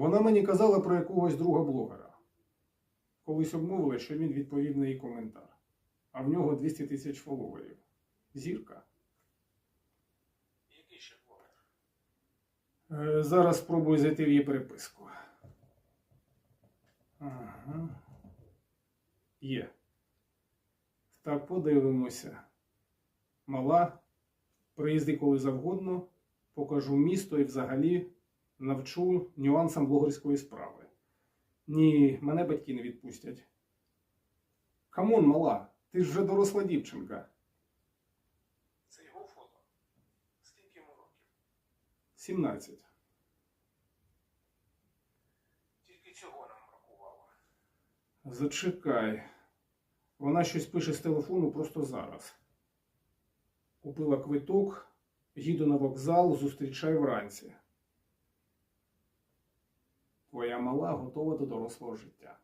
Вона мені казала про якогось друга блогера. Колись обмовила, що він відповів на її коментар. А в нього 200 тисяч фоловерів. Зірка. Який ще блогер? Е, Зараз спробую зайти в її переписку. Ага. Є. Так, подивимося. Мала. Приїзди коли завгодно. Покажу місто і взагалі навчу нюансам блогерської справи. Ні, мене батьки не відпустять. Камон, мала, ти ж вже доросла дівчинка. Це його фото. Скільки йому років? 17. Тільки цього нам бракувало. Зачекай. Вона щось пише з телефону просто зараз. Купила квиток, їду на вокзал, зустрічай вранці. Твоя мала готова до дорослого життя.